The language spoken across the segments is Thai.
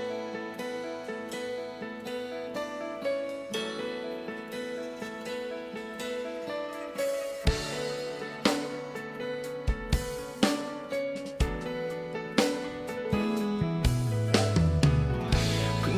่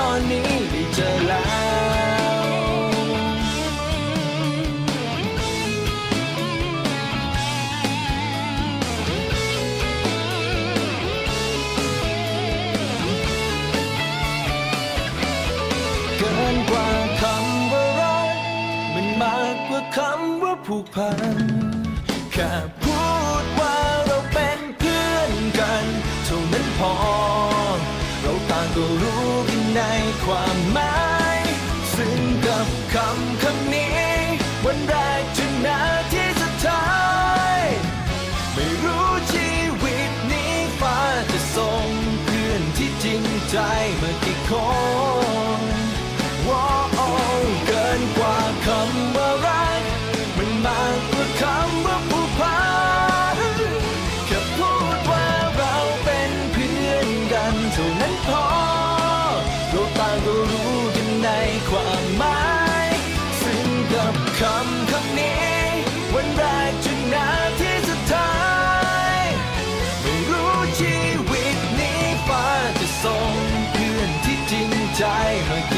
ตอนนี้ได้เจอแล้วเกินกว่าคำว่ารักมันมากกว่าคำว่าผูกพันแค่พูดว่าเราเป็นเพื่อนกัน เท่านั้นพอ เราต่างก็รู้ ในความหมาย ซึ่งกับคำคำนี้ วันแรกจนนาทีสุดท้าย ไม่รู้ชีวิตนี้ฟ้าจะส่งเพื่อนที่จริงใจมากี่คนว้าเกินกว่าคำว่า ใจหากี่คน